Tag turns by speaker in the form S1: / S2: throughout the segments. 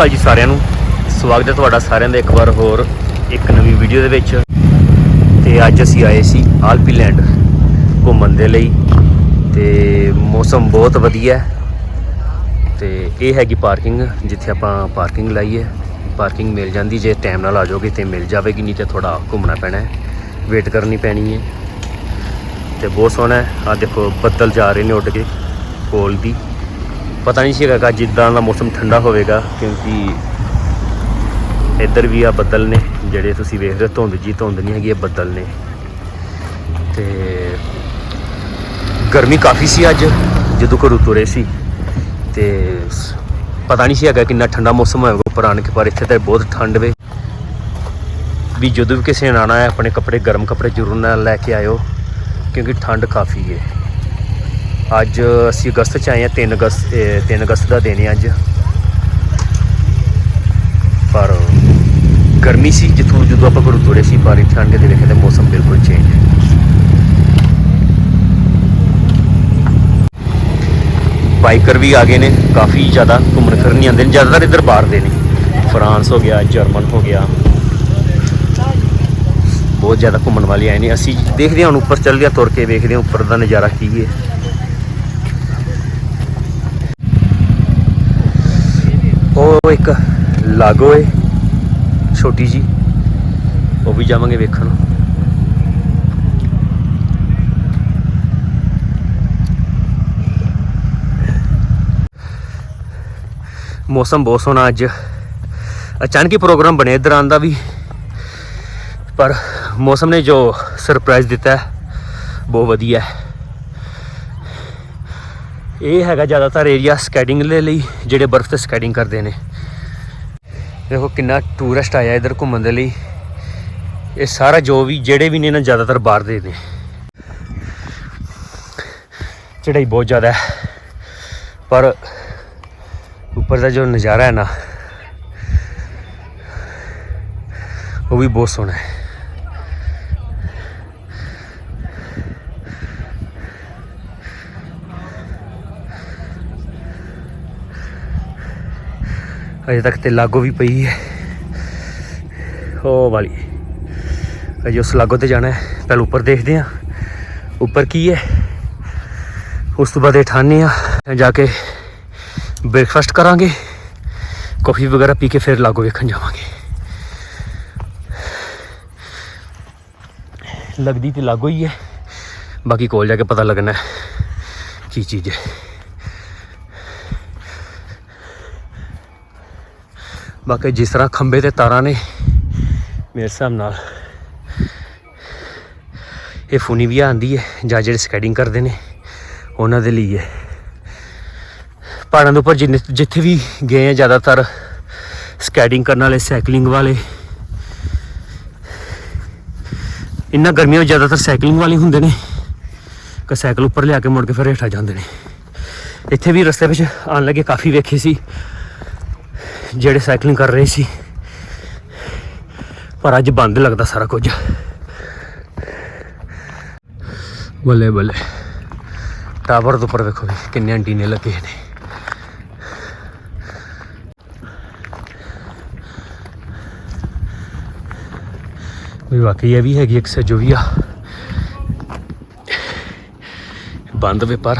S1: ਸਤਿ ਅਕਾਲ ਜੀ ਸਾਰਿਆਂ ਨੂੰ। ਸਵਾਗਤ ਹੈ ਤੁਹਾਡਾ ਸਾਰਿਆਂ ਦਾ ਇੱਕ ਵਾਰ ਹੋਰ ਇੱਕ ਨਵੀਂ ਵੀਡੀਓ ਦੇ ਵਿੱਚ। ਤੇ ਅੱਜ ਅਸੀਂ ਆਏ ਸੀ ਆਲਪੀ ਲੈਂਡ ਘੁੰਮਣ ਦੇ ਲਈ। ਤੇ ਮੌਸਮ ਬਹੁਤ ਵਧੀਆ ਹੈ। ਤੇ ਇਹ ਹੈਗੀ ਪਾਰਕਿੰਗ ਜਿੱਥੇ ਆਪਾਂ ਪਾਰਕਿੰਗ ਲਾਈ ਹੈ ਪਾਰਕਿੰਗ ਮਿਲ ਜਾਂਦੀ, ਜੇ ਟਾਈਮ ਨਾਲ ਆ ਜਾਓਗੇ ਤੇ ਮਿਲ ਜਾਵੇਗੀ, ਨਹੀਂ ਤੇ ਥੋੜਾ ਘੁੰਮਣਾ ਪੈਣਾ ਹੈ। ਵੇਟ ਕਰਨੀ ਪੈਣੀ ਹੈ। ਤੇ ਬਹੁਤ ਸੋਹਣਾ ਹੈ। ਆ ਦੇਖੋ, ਬੱਦਲ ਜਾ ਰਹੇ ਨੇ ਉੱਡ ਕੇ ਕੋਲ ਦੀ। ਪਤਾ ਨਹੀਂ ਸੀਗਾ ਕਿ ਜਿੱਦਾਂ ਦਾ ਮੌਸਮ ਠੰਡਾ ਹੋਵੇਗਾ ਕਿਉਂਕਿ ਇੱਧਰ ਵੀ ਆ ਬੱਦਲ ਨੇ ਜਿਹੜੇ ਤੁਸੀਂ ਵੇਖ ਰਹੇ ਹੋ, ਧੁੰਦ ਜੀ ਧੁੰਦ ਨਹੀਂ ਹੈਗੀ ਇਹ ਬੱਦਲ ਨੇ। ਤੇ ਗਰਮੀ ਕਾਫੀ ਸੀ ਅੱਜ ਜਦੋਂ ਘਰੋਂ ਤੁਰੇ ਸੀ। ਤੇ ਪਤਾ ਨਹੀਂ ਸੀ ਹੈਗਾ ਕਿੰਨਾ ਠੰਡਾ ਮੌਸਮ ਹੋਵੇਗਾ ਉੱਪਰ ਆਣ ਕੇ ਪਰ ਇੱਥੇ ਤਾਂ ਬਹੁਤ ਠੰਡ ਵੇ। ਵੀ ਜਦੋਂ ਵੀ ਕਿਸੇ ਨੇ ਆਉਣਾ ਹੈ ਆਪਣੇ ਕੱਪੜੇ ਗਰਮ ਕੱਪੜੇ ਜ਼ਰੂਰ ਨਾਲ ਲੈ ਕੇ ਆਇਓ ਕਿਉਂਕਿ ਠੰਡ ਕਾਫੀ ਹੈ ਅੱਜ ਅਸੀਂ ਅਗਸਤ ਚ ਆਏ ਹਾਂ 3 ਅਗਸਤ 3 ਅਗਸਤ ਦਾ ਦਿਨ ਹੈ ਅੱਜ। ਪਰ ਗਰਮੀ ਸੀ ਜਿੱਥੋਂ ਜਦੋਂ ਆਪਾਂ ਘਰੋਂ ਤੁਰੇ ਸੀ ਪਰ ਇੱਥੇ ਆਣ ਕੇ ਦੇ ਵੇਖਿਆ ਮੌਸਮ ਬਿਲਕੁਲ ਚੇਂਜ ਹੈ। ਬਾਈਕਰ ਵੀ ਆ ਗਏ ਨੇ, ਕਾਫੀ ਜ਼ਿਆਦਾ ਘੁੰਮਣ ਫਿਰਨ ਨਹੀਂ ਆਉਂਦੇ ਨੇ, ਜ਼ਿਆਦਾਤਰ ਇੱਧਰ ਬਾਹਰ ਦੇ ਨੇ। ਫਰਾਂਸ ਹੋ ਗਿਆ, ਜਰਮਨ ਹੋ ਗਿਆ। ਬਹੁਤ ਜ਼ਿਆਦਾ ਘੁੰਮਣ ਵਾਲੇ ਆਏ ਨੇ। ਅਸੀਂ ਦੇਖਦੇ ਹਾਂ ਹੁਣ ਉੱਪਰ ਚੱਲਦੇ ਹਾਂ, ਤੁਰ ਕੇ ਵੇਖਦੇ ਹਾਂ ਉੱਪਰ ਦਾ ਨਜ਼ਾਰਾ ਕੀ ਹੈ। ਉਹ ਇੱਕ ਲਾਗੋ ਏ, ਛੋਟੀ ਜੀ। ਉਹ ਵੀ ਜਾਵਾਂਗੇ ਵੇਖਣ। ਮੌਸਮ ਬਹੁਤ ਸੋਹਣਾ ਅੱਜ। ਅਚਾਨਕ ਹੀ ਪ੍ਰੋਗਰਾਮ ਬਣਿਆ ਇੱਧਰ ਆਉਣ ਦਾ ਵੀ। ਪਰ ਮੌਸਮ ਨੇ ਜੋ ਸਰਪ੍ਰਾਈਜ਼ ਦਿੱਤਾ, ਬਹੁਤ ਵਧੀਆ ਹੈ। ਇਹ ਹੈਗਾ ਜ਼ਿਆਦਾਤਰ ਏਰੀਆ ਸਕੇਟਿੰਗ ਦੇ ਲਈ, ਜਿਹੜੇ ਬਰਫ਼ ਤੇ ਸਕੇਟਿੰਗ ਕਰਦੇ ਨੇ। ਦੇਖੋ ਕਿੰਨਾ ਟੂਰਿਸਟ ਆਇਆ ਇਧਰ ਘੁੰਮਣ ਦੇ ਲਈ। ਇਹ ਸਾਰਾ ਜੋ ਵੀ, ਜਿਹੜੇ ਵੀ ਨੇ ਨਾ ਜ਼ਿਆਦਾਤਰ ਬਾਹਰ ਦੇ ਨੇ। ਚੜਾਈ ਬਹੁਤ ਜ਼ਿਆਦਾ ਹੈ। ਪਰ ਉੱਪਰ ਦਾ ਜੋ ਨਜ਼ਾਰਾ ਹੈ ਨਾ, ਉਹ ਵੀ ਬਹੁਤ ਸੋਹਣਾ ਹੈ। ਅਜੇ ਤੱਕ ਤੇ ਲਾਗੋ ਵੀ ਪਈ ਹੈ। ਉਹ ਵਾਲੀ। ਅਜੇ ਉਸ ਲਾਗੋ ਤੇ ਜਾਣਾ ਹੈ। ਪਹਿਲਾਂ ਉੱਪਰ ਦੇਖਦੇ ਹਾਂ। ਉੱਪਰ ਕੀ ਹੈ? ਉਸ ਤੋਂ ਬਾਅਦ ਇਹ ਠਾਣੇ ਆ ਜਾ ਕੇ ਬ੍ਰੇਕਫਾਸਟ ਕਰਾਂਗੇ। ਕਾਫੀ ਵਗੈਰਾ ਪੀ ਕੇ ਫਿਰ ਲਾਗੋ ਵੇਖਣ ਜਾਵਾਂਗੇ। ਲੱਗਦੀ ਤੇ ਲਾਗੋ ਹੀ ਹੈ। ਬਾਕੀ ਕੋਲ ਜਾ ਕੇ ਪਤਾ ਲੱਗਣਾ ਕੀ ਚੀਜ਼ ਹੈ। ਬਾਕੀ ਜਿਸ ਤਰ੍ਹਾਂ ਖੰਬੇ ਤੇ ਤਾਰਾਂ ਨੇ, ਮੇਰੇ ਹਿਸਾਬ ਨਾਲ ਇਹ ਫੂਨੀ ਵੀ ਆਂਦੀ ਹੈ, ਜਾਂ ਜਿਹੜੇ ਸਕੈਡਿੰਗ ਕਰਦੇ ਨੇ, ਉਹਨਾਂ ਦੇ ਲਈ ਹੈ। ਪਹਾੜਾਂ ਦੇ ਉੱਪਰ ਜਿੱਥੇ ਵੀ ਗਏ ਆ ਜ਼ਿਆਦਾਤਰ ਸਕੇਟਿੰਗ ਕਰਨ ਵਾਲੇ, ਸਾਈਕਲਿੰਗ ਵਾਲੇ। ਇੰਨਾ ਗਰਮੀਆਂ ਵਿੱਚ ਜ਼ਿਆਦਾਤਰ ਸਾਈਕਲਿੰਗ ਵਾਲੇ ਹੁੰਦੇ ਨੇ। ਕਿ ਸਾਈਕਲ ਉੱਪਰ ਲਿਆ ਕੇ ਮੁੜ ਕੇ ਫਿਰ ਹੇਠਾਂ ਜਾਂਦੇ ਨੇ। ਇੱਥੇ ਵੀ ਰਸਤੇ ਵਿੱਚ ਆਉਣ ਲੱਗੇ, ਕਾਫੀ ਵੇਖੇ ਸੀ। ਜਿਹੜੇ ਸਾਈਕਲਿੰਗ ਕਰ ਰਹੇ ਸੀ। ਪਰ ਅੱਜ ਬੰਦ ਲੱਗਦਾ ਸਾਰਾ ਕੁਝ। ਬੱਲੇ ਬੱਲੇ। ਟਾਵਰ ਦੇ ਉੱਪਰ ਵੇਖੋ ਵੀ ਕਿੰਨੇ ਐਂਟੀਨੇ ਲੱਗੇ ਨੇ। ਵੀ ਵਾਕਈ ਇਹ ਵੀ ਹੈਗੀ ਇੱਕ ਸਜੋਵੀਆ ਬੰਦ ਵੇ ਪਰ।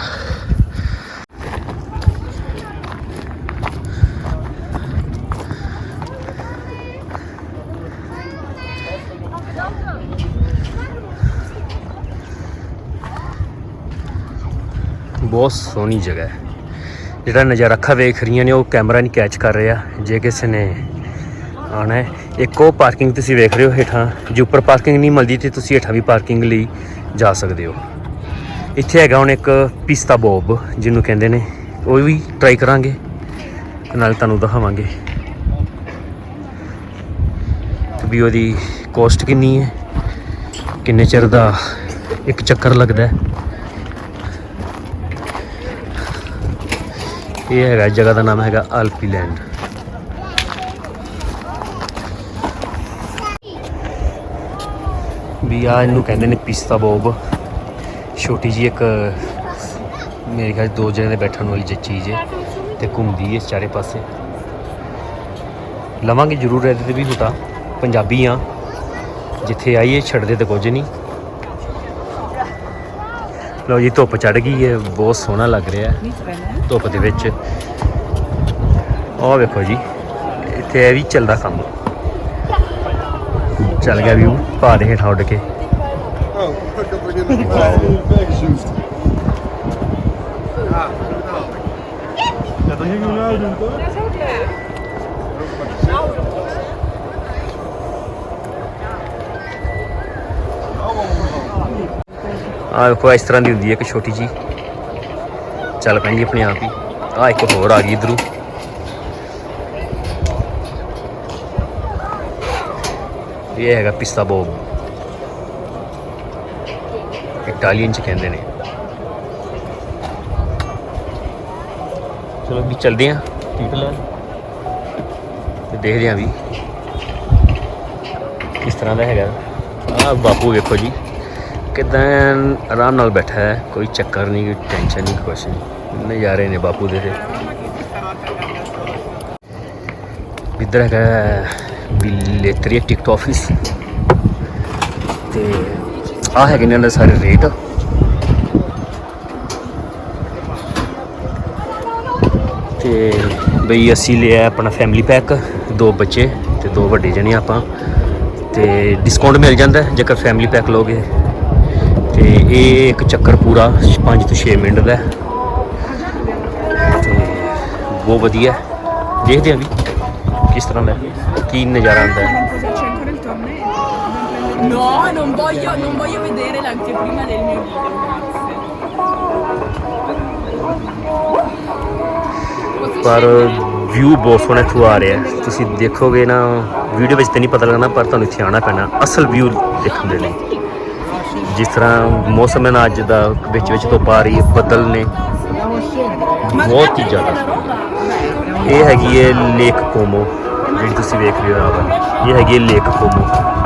S1: ਬਹੁਤ ਸੋਹਣੀ ਜਗ੍ਹਾ ਹੈ। ਜਿਹੜਾ ਨਜ਼ਾਰਾ ਅੱਖਾਂ ਵੇਖ ਰਹੀਆਂ ਨੇ, ਉਹ ਕੈਮਰਾ ਨਹੀਂ ਕੈਚ ਕਰ ਰਿਹਾ, ਜੇ ਕਿਸੇ ਨੇ ਆਣਾ ਹੈ। ਇੱਕ ਉਹ ਪਾਰਕਿੰਗ ਤੁਸੀਂ ਵੇਖ ਰਹੇ ਹੋ ਹੇਠਾਂ, ਜੇ ਉੱਪਰ ਪਾਰਕਿੰਗ ਨਹੀਂ ਮਿਲਦੀ ਤੇ ਤੁਸੀਂ ਹੇਠਾਂ ਵੀ ਪਾਰਕਿੰਗ ਲਈ ਜਾ ਸਕਦੇ ਹੋ। ਇੱਥੇ ਹੈਗਾ ਹੁਣ ਇੱਕ ਪਿਸਤਾ ਬੋਬ, ਜਿਹਨੂੰ ਕਹਿੰਦੇ ਨੇ। ਉਹ ਵੀ ਟਰਾਈ ਕਰਾਂਗੇ, ਤੇ ਨਾਲ ਤੁਹਾਨੂੰ ਦਿਖਾਵਾਂਗੇ। ਵੀ ਉਹਦੀ ਕੋਸਟ ਕਿੰਨੀ ਹੈ, ਕਿੰਨੇ ਚਿਰ ਦਾ ਇੱਕ ਚੱਕਰ ਲੱਗਦਾ ਹੈ। ਇਹ ਹੈਗਾ ਜਗ੍ਹਾ ਦਾ ਨਾਮ ਹੈਗਾ ਆਲਪੀ ਲੈਂਡ ਵੀ ਆ ਇਹਨੂੰ ਕਹਿੰਦੇ ਨੇ ਪਿਸਤਾ ਬੋਬ। ਛੋਟੀ ਜੀ ਇੱਕ, ਮੇਰੇ ਖਿਆਲ 'ਚ ਦੋ ਜਣੇ ਦੇ ਬੈਠਣ ਵਾਲੀ ਜਿਹੀ ਚੀਜ਼ ਹੈ ਤੇ ਘੁੰਮਦੀ ਹੈ ਚਾਰੇ ਪਾਸੇ। ਲਵਾਂਗੇ ਜ਼ਰੂਰ ਇਹਦੇ ਤੇ ਵੀ ਹੁਟਾ ਪੰਜਾਬੀ ਆ। ਜਿੱਥੇ ਆਈਏ ਛੱਡਦੇ ਤੇ ਕੁਝ ਨਹੀਂ। ਲਓ ਜੀ ਧੁੱਪ ਚੜ ਗਈ ਹੈ ਬਹੁਤ ਸੋਹਣਾ ਲੱਗ ਰਿਹਾ ਹੈ। ਧੁੱਪ ਦੇ ਵਿੱਚ। ਆਹ ਵੇਖੋ ਜੀ ਇੱਥੇ ਇਹ ਵੀ ਚੱਲਦਾ ਕੰਮ। ਚੱਲ ਗਿਆ ਵੀ ਪਾ ਦੇ ਹੇਠਾਂ ਉੱਡ ਕੇ। ਆਹ ਵੇਖੋ ਇਸ ਤਰ੍ਹਾਂ ਦੀ ਹੁੰਦੀ ਹੈ ਇੱਕ ਛੋਟੀ ਜੀ ਚੱਲ ਪੈਂਦੀ ਆਪਣੇ ਆਪ ਹੀ। ਆ ਇੱਕ ਹੋਰ ਆ ਗਈ ਇਧਰੋਂ। ਇਹ ਹੈਗਾ ਪਿਸਤਾ ਬੋਬ। ਇਟਾਲੀਅਨ ਚ ਕਹਿੰਦੇ ਨੇ। ਚਲੋ ਵੀ ਚਲਦੇ ਆਂ ਠੀਕ ਲੈ ਤੇ ਦੇਖਦੇ ਆਂ ਵੀ ਕਿਸ ਤਰ੍ਹਾਂ ਦਾ ਹੈਗਾ। ਆ ਬਾਪੂ ਵੇਖੋ ਜੀ। ਕਿਦਾਂ ਆਰਾਮ ਨਾਲ ਬੈਠਾ ਹੈ ਕੋਈ ਚੱਕਰ ਨਹੀਂ ਕੋਈ ਟੈਨਸ਼ਨ ਨਹੀਂ ਕੁਛ ਨਹੀਂ ਨਜ਼ਾਰੇ ਨੇ ਬਾਪੂ ਦੇ ਤੇ। ਇੱਧਰ ਹੈਗਾ ਬਿਲੇਟਰੀ ਟਿਕਟ ਆਫਿਸ ਤੇ ਆ ਹੈਗੇ ਨੇ ਇਹਨਾਂ ਦੇ ਸਾਰੇ ਰੇਟ ਤੇ ਬਈ ਅਸੀਂ ਲਿਆ ਆਪਣਾ ਫੈਮਿਲੀ ਪੈਕ ਦੋ ਬੱਚੇ ਤੇ ਦੋ ਵੱਡੇ ਜਣੇ ਆਪਾਂ। ਤੇ ਡਿਸਕਾਊਂਟ ਮਿਲ ਜਾਂਦਾ, ਜੇਕਰ ਫੈਮਿਲੀ ਪੈਕ ਲੋਗੇ ਤੇ ਇਹ ਇੱਕ ਚੱਕਰ ਪੂਰਾ 5 ਤੋਂ 6 ਮਿੰਟ ਦਾ ਤੇ ਬਹੁਤ ਵਧੀਆ। ਦੇਖਦੇ ਹਾਂ ਵੀ ਕਿਸ ਤਰ੍ਹਾਂ ਦਾ ਕੀ ਨਜ਼ਾਰਾ ਆਉਂਦਾ ਹੈ
S2: Cosa c'è ancora il torneo? No, non voglio, non voglio vedere l'anteprima del mio video, grazie.
S1: ਪਰ ਵਿਊ ਬਹੁਤ ਸੋਹਣਾ ਇੱਥੋਂ ਆ ਰਿਹਾ। ਤੁਸੀਂ ਦੇਖੋਗੇ ਨਾ ਵੀਡੀਓ ਵਿੱਚ ਤੇ ਨਹੀਂ ਪਤਾ ਲੱਗਣਾ ਪਰ ਤੁਹਾਨੂੰ ਇੱਥੇ ਆਉਣਾ ਪੈਣਾ ਅਸਲ ਵਿਊ ਦੇਖਣ ਦੇ ਲਈ ਜਿਸ ਤਰ੍ਹਾਂ ਮੌਸਮ ਹੈ ਨਾ ਅੱਜ ਦਾ, ਵਿੱਚ ਵਿੱਚ ਧੁੱਪ ਆ ਰਹੀ ਹੈ, ਬੱਦਲ ਨੇ। ਬਹੁਤ ਹੀ ਜ਼ਿਆਦਾ। ਇਹ ਹੈਗੀ ਹੈ ਲੇਕ ਕੋਮੋ, ਜਿਹੜੀ ਤੁਸੀਂ ਵੇਖ ਰਹੇ ਹੋ ਆਪਾਂ। ਇਹ ਹੈਗੀ ਹੈ ਲੇਕ ਕੋਮੋ।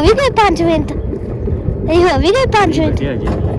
S3: ਹੋ ਵੀ ਗਏ 5 ਮਿੰਟ? ਇਹ ਹੋ ਵੀ ਗਏ 5 ਮਿੰਟ?
S1: ਵਧੀਆ ਜੀ।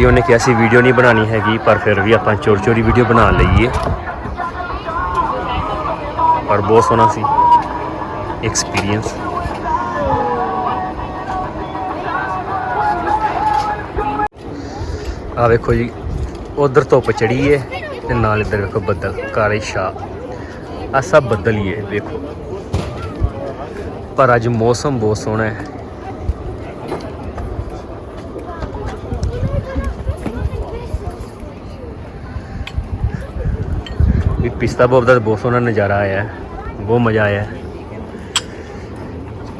S1: ਬਈ ਉਹਨੇ ਕਿਹਾ ਸੀ ਵੀਡੀਓ ਨਹੀਂ ਬਣਾਣੀ ਹੈਗੀ, ਪਰ ਫਿਰ ਵੀ ਆਪਾਂ ਚੋਰੀ ਚੋਰੀ ਵੀਡੀਓ ਬਣਾ ਲਈਏ। ਪਰ ਬਹੁਤ ਸੋਹਣਾ ਸੀ। ਐਕਸਪੀਰੀਅੰਸ ਆ ਵੇਖੋ ਜੀ, ਉਧਰ ਧੁੱਪ ਚੜੀ ਏ ਤੇ ਨਾਲ ਇੱਧਰ ਵੇਖੋ ਬੱਦਲ, ਕਾਲੇ ਸ਼ਾ ਆ ਸਭ ਬੱਦਲ ਹੀ ਏ, ਵੇਖੋ। ਪਰ ਅੱਜ ਮੌਸਮ ਬਹੁਤ ਸੋਹਣਾ ਹੈ। ਪਿਸਤਾ ਬੋਬ ਦਾ ਬਹੁਤ ਸੋਹਣਾ ਨਜ਼ਾਰਾ ਆਇਆ ਹੈ ਬਹੁਤ ਮਜ਼ਾ ਆਇਆ।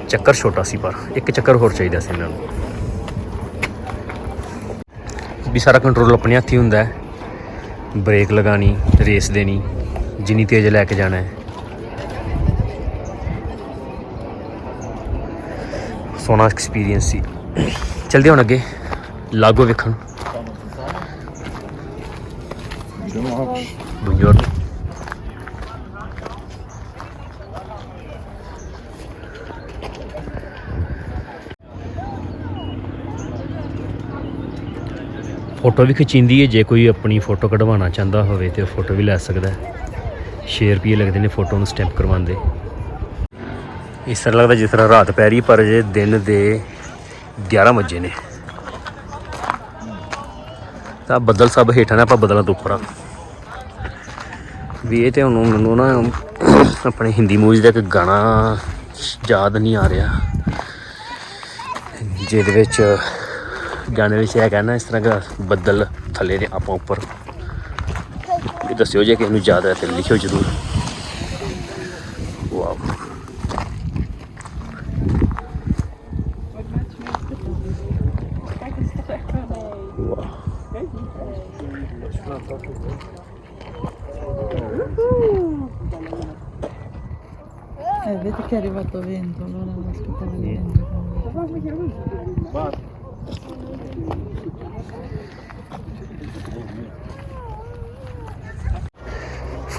S1: ਚੱਕਰ ਛੋਟਾ ਸੀ ਪਰ ਇੱਕ ਚੱਕਰ ਹੋਰ ਚਾਹੀਦਾ ਸੀ ਇਹਨਾਂ ਨੂੰ। ਵੀ ਸਾਰਾ ਕੰਟਰੋਲ ਆਪਣੇ ਹੱਥ ਹੁੰਦਾ ਹੈ। ਬ੍ਰੇਕ ਲਗਾਣੀ ਰੇਸ ਦੇਣੀ ਜਿੰਨੀ ਤੇਜ਼ ਲੈ ਕੇ ਜਾਣਾ ਹੈ। ਸੋਹਣਾ ਐਕਸਪੀਰੀਅੰਸ ਸੀ। ਚਲਦੇ ਹੁਣ ਅੱਗੇ ਲਾਗੋ ਵੇਖਣ। Buongiorno. ਫੋਟੋ ਵੀ ਖਿਚੀਂਦੀ ਹੈ ਜੇ ਕੋਈ ਆਪਣੀ ਫੋਟੋ ਕਢਵਾਉਣਾ ਚਾਹੁੰਦਾ ਹੋਵੇ ਤੇ ਫੋਟੋ ਵੀ ਲੈ ਸਕਦਾ ਹੈ। 6 ਰੁਪਏ ਲੱਗਦੇ ਨੇ ਫੋਟੋ ਨੂੰ ਸਟੈਂਪ ਕਰਵਾਉਂਦੇ। ਇਸ ਤਰ੍ਹਾਂ ਲੱਗਦਾ ਜਿਸ ਤਰ੍ਹਾਂ ਰਾਤ ਪੈ ਰਹੀ ਪਰ ਜੇ ਦਿਨ ਦੇ 11 ਵਜੇ ਨੇ। ਤਾਂ ਬੱਦਲ ਸਭ ਹੇਠਾਂ ਨੇ, ਆਪਾਂ ਬੱਦਲਾਂ ਤੋਂ ਉੱਪਰ ਆ। ਵੀ ਇਹ ਤੇ ਹੁਣ ਮੈਨੂੰ ਨਾ ਆਪਣੇ ਹਿੰਦੀ ਮੂਵੀਜ਼ ਦਾ ਇੱਕ ਗਾਣਾ ਯਾਦ ਨਹੀਂ ਆ ਰਿਹਾ। ਜਿਹਦੇ ਵਿੱਚ ਗਾਣੇ ਵਿੱਚ ਇਹ ਕਹਿਣਾ, ਇਸ ਤਰ੍ਹਾਂ ਦਾ ਬੱਦਲ ਥੱਲੇ ਨੇ ਆਪਾਂ ਉੱਪਰ। ਇਹ ਦੱਸਿਓ ਜੇ ਕਿਸੇ ਨੂੰ ਯਾਦ ਹੈ ਤੇ ਲਿਖਿਓ ਜ਼ਰੂਰ।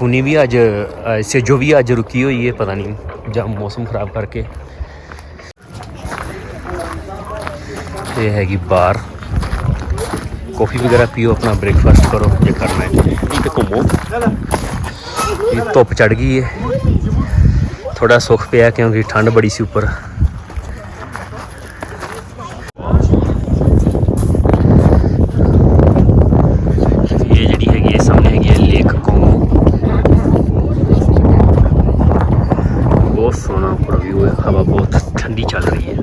S1: ਫੁਨੀ ਵੀ ਅੱਜ ਅ, ਸੇਜੋ ਵੀ ਅੱਜ ਰੁਕੀ ਹੋਈ ਹੈ ਪਤਾ ਨਹੀਂ ਜਾਂ ਮੌਸਮ ਖਰਾਬ ਕਰਕੇ ਤੇ ਹੈਗੀ ਬਾਰ ਕਾਫੀ ਵਗੈਰਾ ਪੀਓ ਆਪਣਾ ਬ੍ਰੇਕਫਾਸਟ ਕਰੋ ਜੇ ਕਰਨਾ ਹੈ ਤੇ ਘੁੰਮੋ ਇਹ ਧੁੱਪ ਚੜ ਗਈ ਹੈ ਥੋੜਾ ਸੁੱਖ ਪਿਆ ਕਿਉਂਕਿ ਠੰਡ ਬੜੀ ਸੀ ਉੱਪਰ ਇਹ ਜਿਹੜੀ ਹੈਗੀ ਹੈ ਸਾਹਮਣੇ ਹੈਗੀ ਹੈ ਲੇਕ ਕੋਮੋ ਬਹੁਤ ਸੋਹਣਾ ਉੱਪਰ ਵਿਊ ਹੈ ਹਵਾ ਬਹੁਤ ਠੰਡੀ ਚੱਲ ਰਹੀ ਹੈ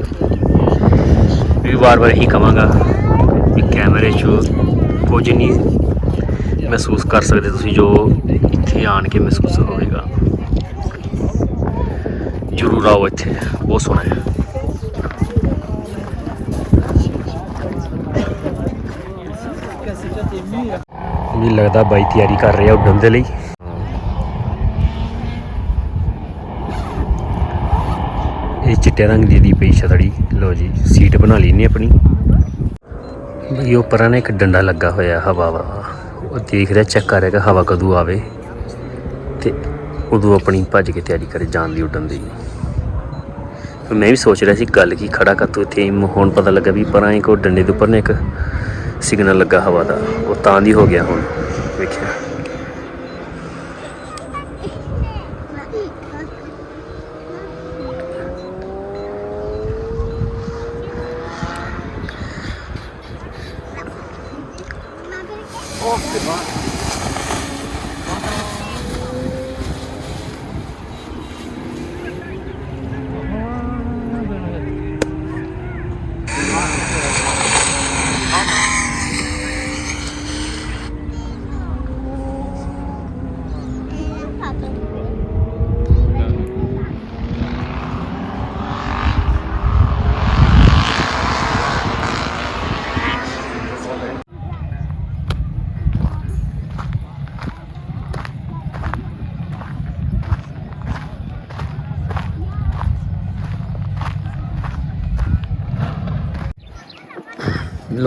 S1: ਵੀ ਵਾਰ-ਵਾਰ ਇਹੀ ਕਵਾਂਗਾ ਕਿ ਕੈਮਰੇ 'ਚ ਕੁਝ ਨਹੀਂ ਮਹਿਸੂਸ ਕਰ ਸਕਦੇ ਤੁਸੀਂ ਜੋ ਇੱਥੇ ਆਣ ਕੇ ਮਹਿਸੂਸ ਹੋਵੇਗਾ। ਜ਼ਰੂਰ ਆਓ ਇੱਥੇ ਬਹੁਤ ਸੋਹਣਾ ਹੈ. ਵੀ ਲੱਗਦਾ ਬਾਈ ਤਿਆਰੀ ਕਰ ਰਿਹਾ ਉੱਡਣ ਦੇ ਲਈ ਇਹ ਚਿੱਟੇ ਰੰਗ ਦੀ ਦੀ ਪਈ ਛਤੜੀ ਲਓ ਜੀ, ਸੀਟ ਬਣਾ ਲਈ ਨੇ ਆਪਣੀ। ਬਈ ਪਰਾਂ ਨੇ ਇੱਕ ਡੰਡਾ ਲੱਗਾ ਹੋਇਆ ਹਵਾ ਵਾ। ਉਹ ਦੇਖ ਰਿਹਾ, ਚੈੱਕ ਕਰ ਰਿਹਾ ਕਿ ਹਵਾ ਕਦੋਂ ਆਵੇ। ਤੇ ਉਦੋਂ ਆਪਣੀ ਭੱਜ ਕੇ ਤਿਆਰੀ ਕਰੇ, ਜਾਣ ਦੀ ਉੱਡਣ ਦੀ। ਮੈਂ ਵੀ ਸੋਚ ਰਿਹਾ ਸੀ, ਗੱਲ ਕੀ ਖੜਾ ਕਰ ਤੂੰ ਇੱਥੇ। ਹੁਣ ਪਤਾ ਲੱਗਾ ਵੀ ਪਰਾਂ ਇੱਕ ਉਹ ਡੰਡੇ ਦੇ ਉੱਪਰ ਨੇ ਇੱਕ ਸਿਗਨਲ ਲੱਗਾ ਹਵਾ ਦਾ। ਉਹ ਤਾਂ ਦੀ ਹੋ ਗਿਆ ਹੁਣ।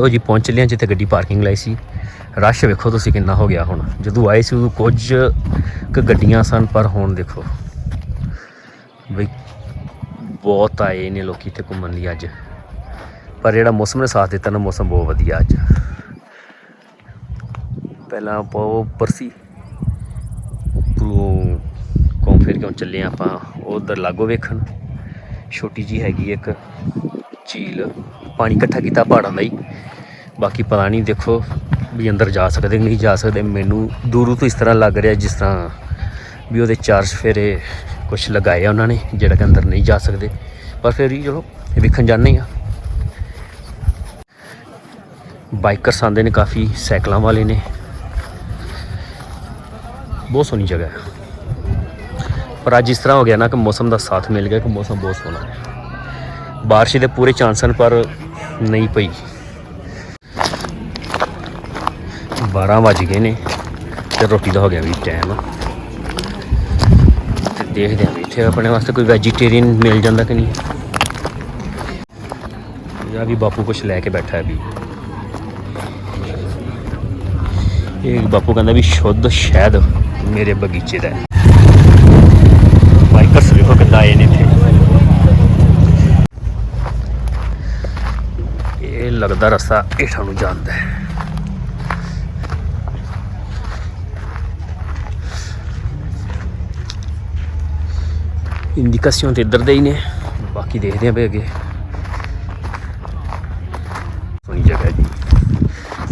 S1: ਲੋ ਜੀ, ਪਹੁੰਚ ਲਿਆ ਜਿੱਥੇ ਗੱਡੀ ਪਾਰਕਿੰਗ ਲਈ ਸੀ। ਰਸ਼ ਵੇਖੋ ਤੁਸੀਂ ਕਿੰਨਾ ਹੋ ਗਿਆ ਹੁਣ। ਜਦੋਂ ਆਏ ਸੀ ਉਦੋਂ ਕੁਝ ਕੁ ਗੱਡੀਆਂ ਸਨ, ਪਰ ਹੁਣ ਦੇਖੋ। ਬਈ, ਬਹੁਤ ਆਏ ਨੇ ਲੋਕੀ ਇੱਥੇ ਘੁੰਮਣ ਲਈ ਅੱਜ। ਪਰ ਜਿਹੜਾ ਮੌਸਮ ਨੇ ਸਾਥ ਦਿੱਤਾ ਨਾ, ਮੌਸਮ ਬਹੁਤ ਵਧੀਆ ਅੱਜ। ਪਹਿਲਾਂ ਆਪਾਂ ਉਹ ਉੱਪਰ ਸੀ ਉੱਪਰੋਂ ਘੁੰਮ ਫਿਰ ਕੇ ਚੱਲੇ ਹਾਂ ਆਪਾਂ ਉਧਰ ਲਾਗੋ ਵੇਖਣ। ਛੋਟੀ ਜੀ ਹੈਗੀ ਇੱਕ ਝੀਲ, ਪਾਣੀ ਇਕੱਠਾ ਕੀਤਾ ਪਹਾੜਾਂ ਦਾ ਹੀ। ਬਾਕੀ ਪਤਾ ਨਹੀਂ, ਦੇਖੋ ਵੀ ਅੰਦਰ ਜਾ ਸਕਦੇ ਕਿ ਨਹੀਂ ਜਾ ਸਕਦੇ। ਮੈਨੂੰ ਦੂਰੋਂ ਤੋਂ ਇਸ ਤਰ੍ਹਾਂ ਲੱਗ ਰਿਹਾ ਜਿਸ ਤਰ੍ਹਾਂ ਵੀ ਉਹਦੇ ਚਾਰ ਸਫੇਰੇ ਕੁਝ ਲਗਾਏ ਆ ਉਹਨਾਂ ਨੇ, ਜਿਹੜਾ ਕਿ ਅੰਦਰ ਨਹੀਂ ਜਾ ਸਕਦੇ। ਪਰ ਫਿਰ ਵੀ ਚਲੋ ਵੇਖਣ ਜਾਂਦੇ ਆ ਬਾਈਕਰਸ ਆਉਂਦੇ ਨੇ ਕਾਫੀ, ਸਾਈਕਲਾਂ ਵਾਲੇ ਨੇ। ਬਹੁਤ ਸੋਹਣੀ ਜਗ੍ਹਾ ਹੈ। ਪਰ ਅੱਜ ਇਸ ਤਰ੍ਹਾਂ ਹੋ ਗਿਆ ਨਾ ਕਿ ਮੌਸਮ ਦਾ ਸਾਥ ਮਿਲ ਗਿਆ, ਕਿ ਮੌਸਮ ਬਹੁਤ ਸੋਹਣਾ ਹੈ। ਬਾਰਿਸ਼ ਦੇ ਪੂਰੇ ਚਾਂਸ ਹਨ, ਪਰ ਨਹੀਂ ਪਈ। 12 ਵੱਜ ਗਏ ਨੇ ਤੇ ਰੋਟੀ ਦਾ ਹੋ ਗਿਆ ਵੀ ਟਾਈਮ ਤੇ ਦੇਖਦੇ ਹਾਂ ਵੀ ਇੱਥੇ ਆਪਣੇ ਵਾਸਤੇ ਕੋਈ ਵੈਜੀਟੇਰੀਅਨ ਮਿਲ ਜਾਂਦਾ ਕਿ ਨਹੀਂ। ਜਾਂ ਵੀ ਬਾਪੂ ਕੁਝ ਲੈ ਕੇ ਬੈਠਾ ਹੈ ਵੀ। ਇਹ ਬਾਪੂ ਕਹਿੰਦਾ ਵੀ ਸ਼ੁੱਧ ਸ਼ਹਿਦ ਮੇਰੇ ਬਗੀਚੇ ਦਾ ਹੈ। ਬਾਈਕਰਸ ਵੇਖੋ ਕਿੱਦਾਂ ਆਏ ਨੇ ਇੱਥੇ। ਇਹ ਲੱਗਦਾ ਰਸਤਾ ਹੇਠਾਂ ਨੂੰ ਜਾਂਦਾ ਹੈ। ਇੰਡੀਕੇਸ਼ਨ ਤੇ ਇੱਧਰ ਦੇ ਹੀ ਨੇ। ਬਾਕੀ ਦੇਖਦੇ ਆਂ ਵੀ ਅੱਗੇ। ਸੋਹਣੀ ਜਗ੍ਹਾ ਜੀ।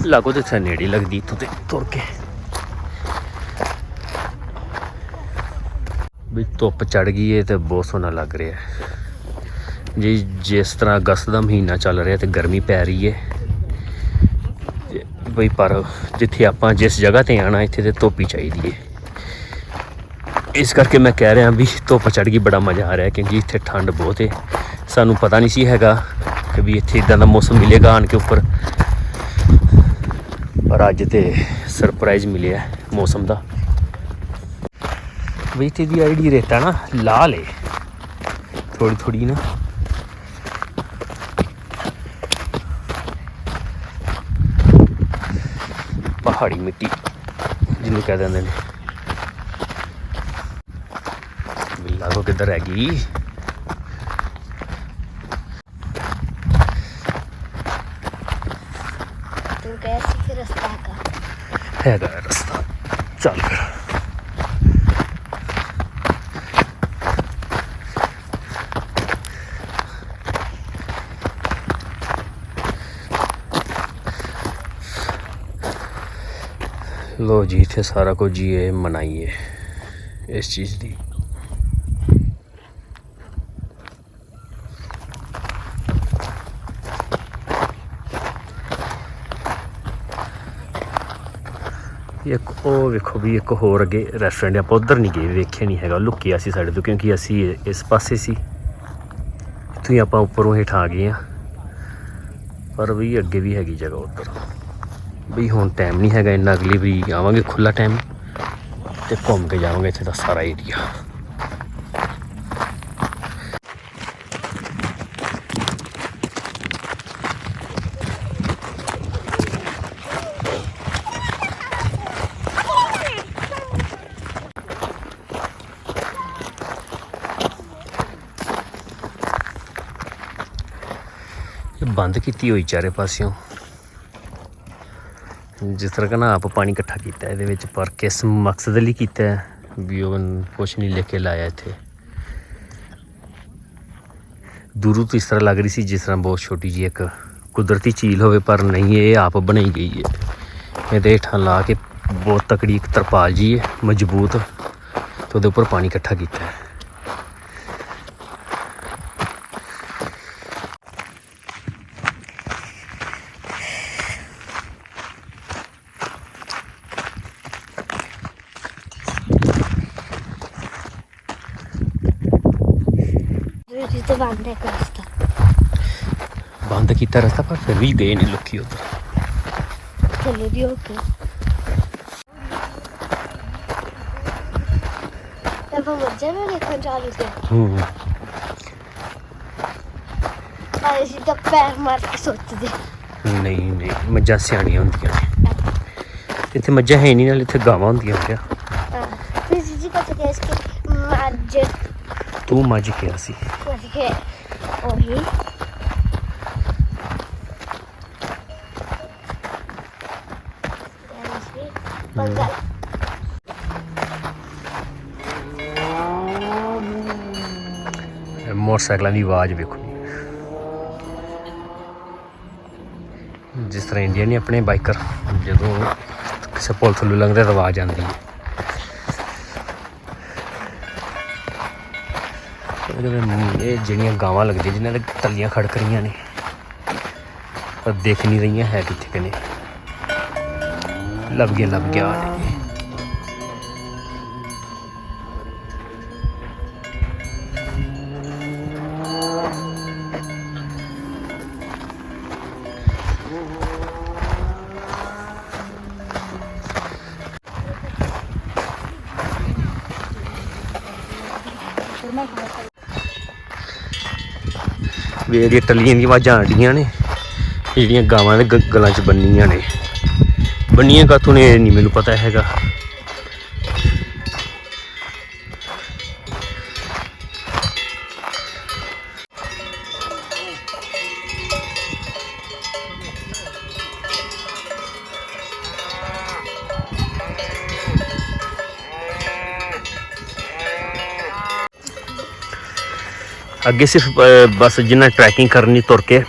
S1: ਲਾਗੋ ਤੇ ਨੇੜੇ ਲੱਗਦੀ ਇੱਥੋਂ ਤੇ ਤੁਰ ਕੇ। ਵੀ ਧੁੱਪ ਚੜ ਗਈ ਏ ਤੇ ਬਹੁਤ ਸੋਹਣਾ ਲੱਗ ਰਿਹਾ ਜੀ, ਜਿਸ ਤਰ੍ਹਾਂ ਅਗਸਤ ਦਾ ਮਹੀਨਾ ਚੱਲ ਰਿਹਾ ਤੇ ਗਰਮੀ ਪੈ ਰਹੀ ਏ। ਤੇ ਬਈ ਪਰ ਜਿੱਥੇ ਆਪਾਂ ਜਿਸ ਜਗ੍ਹਾ ਤੇ ਆਣਾ ਇੱਥੇ ਤੇ ਧੁੱਪ ਹੀ ਚਾਹੀਦੀ ਏ। ਇਸ ਕਰਕੇ ਮੈਂ ਕਹਿ ਰਿਹਾ ਵੀ ਧੁੱਪ ਚੜ ਗਈ, ਬੜਾ ਮਜ਼ਾ ਆ ਰਿਹਾ ਕਿਉਂਕਿ ਇੱਥੇ ਠੰਡ ਬਹੁਤ ਏ। ਸਾਨੂੰ ਪਤਾ ਨਹੀਂ ਸੀ ਹੈਗਾ ਕਿ ਵੀ ਇੱਥੇ ਇਦਾਂ ਦਾ ਮੌਸਮ ਮਿਲੇਗਾ ਆਣ ਕੇ ਉੱਪਰ। ਪਰ ਅੱਜ ਤੇ ਸਰਪ੍ਰਾਈਜ਼ ਮਿਲਿਆ ਮੌਸਮ ਦਾ। ਵੀ ਇੱਥੇ ਦੀ ਆਈਡੀ ਰੇਤਾ ਨਾ ਲਾਲ ਏ। ਥੋੜੀ ਥੋੜੀ ਨਾ। ਪਹਾੜੀ ਮਿੱਟੀ, ਜਿਹਨੂੰ ਕਹਿ ਦਿੰਦੇ ਨੇ। ਬਿੱਲਾ ਕੋ ਕਿੱਧਰ ਹੈਗੀ
S3: ਤੂੰ ਕਹਿ ਸੀ ਕਿ ਰਸਤਾ ਕਾ
S1: ਹੈਗਾ ਹੈ ਰਸਤਾ ਚੱਲ ਫਿਰ ਲੋ ਜੀ ਇੱਥੇ ਸਾਰਾ ਕੁਝ ਹੀ ਇਹ ਮਨਾਈਏ ਇਸ ਚੀਜ਼ ਇੱਕ ਉਹ ਵੇਖੋ ਵੀ ਇੱਕ ਹੋਰ ਅੱਗੇ ਰੈਸਟੋਰੈਂਟ ਆਪਾਂ ਉਧਰ ਨਹੀਂ ਗਏ, ਵੇਖਿਆ ਨਹੀਂ ਹੈਗਾ। ਲੁੱਕਿਆ ਸੀ ਸਾਡੇ ਤੋਂ, ਕਿਉਂਕਿ ਅਸੀਂ ਇਸ ਪਾਸੇ ਸੀ। ਇੱਥੋਂ ਆਪਾਂ ਉੱਪਰੋਂ ਹੇਠ ਆ ਗਏ ਆ। ਪਰ ਵੀ ਅੱਗੇ ਵੀ ਹੈਗੀ ਜਗ੍ਹਾ ਉੱਧਰ। ਵੀ ਹੁਣ ਟਾਈਮ ਨਹੀਂ ਹੈਗਾ ਇੰਨਾ, ਅਗਲੀ ਵੀ ਆਵਾਂਗੇ ਖੁੱਲਾ ਟਾਈਮ ਤੇ ਘੁੰਮ ਕੇ ਜਾਵਾਂਗੇ ਇੱਥੇ ਦਾ ਸਾਰਾ ਏਰੀਆ ਬੰਦ ਕੀਤੀ ਹੋਈ ਚਾਰੇ ਪਾਸਿਓਂ। ਜਿਸ ਤਰ੍ਹਾਂ ਕਿ ਆਪ ਪਾਣੀ ਇਕੱਠਾ ਕੀਤਾ ਇਹਦੇ ਵਿੱਚ ਪਰ ਕਿਸ ਮਕਸਦ ਲਈ ਕੀਤਾ ਹੈ, ਵੀ ਉਹ ਕੁਛ ਨਹੀਂ ਲਿਖ ਕੇ ਲਾਇਆ ਇੱਥੇ। ਦੂਰੋਂ ਤੋਂ ਇਸ ਤਰ੍ਹਾਂ ਲੱਗ ਰਹੀ ਸੀ ਜਿਸ ਤਰ੍ਹਾਂ ਬਹੁਤ ਛੋਟੀ ਜਿਹੀ ਇੱਕ ਕੁਦਰਤੀ ਝੀਲ ਹੋਵੇ, ਪਰ ਨਹੀਂ, ਇਹ ਆਪ ਬਣਾਈ ਗਈ ਹੈ। ਇਹਦੇ ਹੇਠਾਂ ਲਾ ਕੇ ਬਹੁਤ ਤਕੜੀ ਇੱਕ ਤਰਪਾਲ ਜੀ ਹੈ, ਮਜ਼ਬੂਤ, ਤੇ ਉਹਦੇ ਉੱਪਰ ਪਾਣੀ ਇਕੱਠਾ ਕੀਤਾ ਹੈ
S3: ਜੀ ਤੇ ਬੰਦ ਹੈ ਰਸਤਾ
S1: ਕੀਤਾ ਰਸਤਾ ਪਰ ਫਿਰ ਵੀ ਗਏ ਨੇ ਲੋਕੀ ਉੱਧਰ
S3: ਚੱਲੇ ਤਾਂ ਨੂੰ ਚਾਲੂ
S1: ਹੂੰ
S3: ਆਏ ਸੀ ਤਾਂ ਪੈਰ ਮਾਰ ਕੇ ਸੋਚਦੇ
S1: ਨਹੀਂ ਨਹੀਂ ਮੱਝਾਂ ਸਿਆਣੀਆਂ ਹੁੰਦੀਆਂ ਨੇ ਇੱਥੇ ਮੱਝਾਂ ਹੈ ਨਹੀਂ ਨਾਲ ਇੱਥੇ ਗਾਵਾਂ ਹੁੰਦੀਆਂ ਕਿਆ
S3: ਫਿਰ ਜੀ ਕਹਤੇ ਕਿ ਇਸਕੇ ਮੱਝ
S1: ਤੂੰ ਮੱਝ ਕਿਹਾ ਸੀ
S3: ਮੱਝ ਕੇ ਉਹੀ ਪੰਗਾ
S1: ਮੋਟਰਸਾਈਕਲਾਂ ਦੀ ਆਵਾਜ਼ ਵੇਖੋ ਜਿਸ ਤਰ੍ਹਾਂ ਇੰਡੀਆ ਨੇ ਆਪਣੇ ਬਾਈਕਰ, ਜਦੋਂ ਕਿਸੇ ਪੁਲ ਥੱਲੋਂ ਲੰਘਦੇ ਤਾਂ ਆਵਾਜ਼ ਆਉਂਦੀ ਹੈ। ਇਹ ਜਿਹੜੀਆਂ ਗਾਵਾਂ ਲੱਗਦੀਆਂ, ਜਿਨ੍ਹਾਂ ਦੇ ਟੱਲੀਆਂ ਖੜਕ ਰਹੀਆਂ ਨੇ, ਪਰ ਦੇਖ ਨਹੀਂ ਰਹੀਆਂ ਹੈ ਕਿੱਥੇ ਕਨੇ ਲੱਭ ਗਿਆ ਲੱਭ ਗਿਆ। ਵੀ ਇਹਦੀਆਂ ਟੱਲੀਆਂ ਦੀਆਂ ਆਵਾਜ਼ਾਂ ਆਉਂਦੀਆਂ ਨੇ, ਜਿਹੜੀਆਂ ਗਾਵਾਂ ਦੇ ਗ- ਗਲਾਂ 'ਚ ਬੰਨੀਆਂ ਨੇ। ਬੰਨੀਆਂ ਕਾਥੋਂ ਨੇ ਨਹੀਂ ਮੈਨੂੰ ਪਤਾ ਹੈਗਾ। ਅੱਗੇ ਸਿਰਫ ਬਸ ਜਿੰਨਾ ਟਰੈਕਿੰਗ ਕਰਨੀ ਤੁਰ ਕੇ,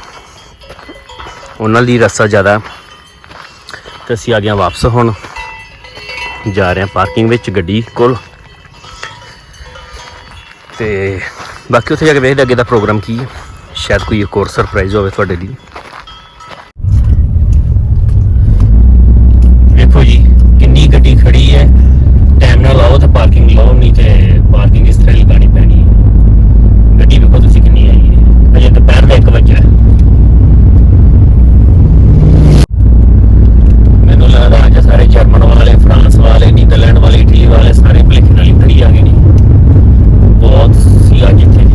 S1: ਉਹਨਾਂ ਲਈ ਰਸਤਾ ਜ਼ਿਆਦਾ। ਤੇ ਅਸੀਂ ਆ ਗਏ ਹਾਂ ਵਾਪਸ ਹੁਣ। ਜਾ ਰਹੇ ਹਾਂ ਪਾਰਕਿੰਗ ਵਿੱਚ ਗੱਡੀ ਕੋਲ। ਤੇ ਬਾਕੀ ਉੱਥੇ ਜਾ ਕੇ ਵੇਖਦੇ ਅੱਗੇ ਦਾ ਪ੍ਰੋਗਰਾਮ ਕੀ ਹੈ। ਸ਼ਾਇਦ ਕੋਈ ਇੱਕ ਹੋਰ ਸਰਪ੍ਰਾਈਜ਼ ਹੋਵੇ ਤੁਹਾਡੇ ਲਈ ਵੇਖੋ ਜੀ ਕਿੰਨੀ ਗੱਡੀ ਖੜੀ ਹੈ ਟਾਈਮ ਨਾਲ ਆਓ ਤਾਂ ਪਾਰਕਿੰਗ ਲਾਓ ਨਹੀਂ ਤੇ ਪਾਰਕਿੰਗ ਇਸ ਤਰ੍ਹਾਂ ਲਗਾਣੀ ਪੈਣੀ ਹੈ ਗੱਡੀ ਵੇਖੋ ਤੁਸੀਂ ਕਿੰਨੀ ਆਈ ਹੈ ਅਜੇ ਦੁਪਹਿਰ ਦਾ 1 ਵਜੇ ਹੈ ਮੈਨੂੰ ਲੱਗਦਾ ਅੱਜ ਸਾਰੇ ਜਰਮਨ ਵਾਲੇ ਫਰਾਂਸ ਵਾਲੇ ਨੀਦਰਲੈਂਡ ਵਾਲੇ ਇਟਲੀ ਵਾਲੇ ਸਾਰੇ ਭਲੇਖੇ ਨਾਲ ਇੱਧਰ ਆ ਗਏ ਨੇ ਬਹੁਤ ਸੀ ਅੱਜ ਇੱਥੇ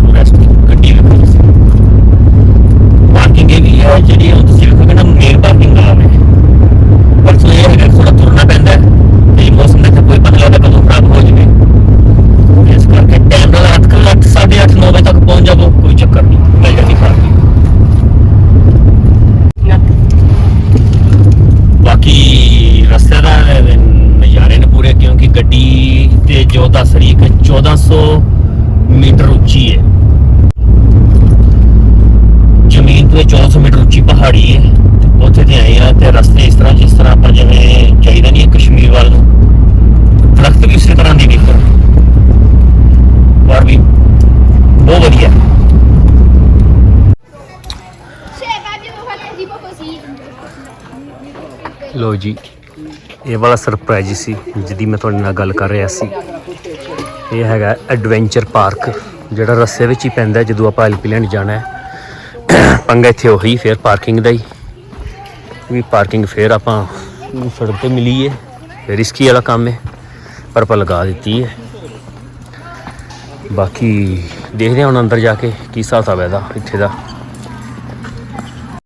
S1: ਟੂਰਿਸਟ ਗੱਡੀ ਵੇਖੋ ਤੁਸੀਂ ਪਾਰਕਿੰਗ ਇਹ ਵੀ ਹੈ ਜਿਹੜੀ ਉਹ ਤੁਸੀਂ ਵੇਖੋਗੇ ਨਾ ਮੇਨ ਪਾਰਕਿੰਗ ਆਵੇ ਪਰ ਸੋ ਇਹ ਹੈਗਾ ਕਿ ਥੋੜਾ ਤੁਰਨਾ ਪੈਂਦਾ ਹੈ ਤੇ ਮੌਸਮ ਦਾ ਇੱਥੇ ਕੋਈ ਪਤਾ ਲੱਗਦਾ ਕਦੋਂ ਖਰਾਬ ਹੋ ਜਾਵੇ ਇਸ ਕਰਕੇ ਟਾਈਮ ਨਾਲ ਰਾਤ ਕੱਲ 8:30 9 ਵਜੇ ਤੱਕ ਪਹੁੰਚ ਜਾਵੋ ਕੋਈ ਚੱਕਰ ਨਹੀਂ ਮਿਲ ਜਾਂਦੀ ਪਾਰਕਿੰਗ ਬਾਕੀ ਰਸਤੇ ਦਾ ਨਜ਼ਾਰੇ ਨੇ ਪੂਰੇ ਕਿਉਂਕਿ ਗੱਡੀ ਤੇ ਜੋ ਦੱਸ ਰਹੀ ਕਿ 1400 ਮੀਟਰ ਉੱਚੀ ਹੈ ਜ਼ਮੀਨ ਤੇ 1400 ਮੀਟਰ ਉੱਚੀ ਪਹਾੜੀ ਹੈ ਤੇ ਉੱਥੇ ਤੇ ਆਏ ਆ ਤੇ ਰਸਤੇ ਇਸ ਤਰ੍ਹਾਂ ਜਿਸ ਤਰ੍ਹਾਂ ਆਪਾਂ ਜਿਵੇਂ ਚਾਹੀਦਾ ਨਹੀਂ ਕਸ਼ਮੀਰ ਵੱਲ ਨੂੰ। ਦਰਖਤ ਵੀ ਇਸੇ ਤਰ੍ਹਾਂ ਦੀ ਨਿਕਲ ਪਰ ਵੀ ਬਹੁਤ ਵਧੀਆ। ਲੋ ਜੀ, ਇਹ ਵਾਲਾ ਸਰਪ੍ਰਾਈਜ਼ ਸੀ ਜਿਹਦੀ ਮੈਂ ਤੁਹਾਡੇ ਨਾਲ ਗੱਲ ਕਰ ਰਿਹਾ ਸੀ। ਇਹ ਹੈਗਾ ਐਡਵੈਂਚਰ ਪਾਰਕ ਜਿਹੜਾ ਰਸਤੇ ਵਿੱਚ ਹੀ ਪੈਂਦਾ ਜਦੋਂ ਆਪਾਂ ਐਲਪੀਲੈਂਡ ਜਾਣਾ ਹੈ। ਪੰਗਾ ਇੱਥੇ ਉਹੀ ਫਿਰ ਪਾਰਕਿੰਗ ਦਾ ਹੀ। ਵੀ ਪਾਰਕਿੰਗ ਫਿਰ ਆਪਾਂ ਸੜਕ ਤੇ ਮਿਲੀ ਹੈ ਰਿਸਕੀ ਵਾਲਾ ਕੰਮ ਹੈ, ਪਰ ਆਪਾਂ ਲਗਾ ਦਿੱਤੀ ਹੈ। ਬਾਕੀ ਦੇਖਦੇ ਹਾਂ ਹੁਣ ਅੰਦਰ ਜਾ ਕੇ ਕੀ ਹਿਸਾਬ ਹੈ ਇਹਦਾ, ਇੱਥੇ ਦਾ।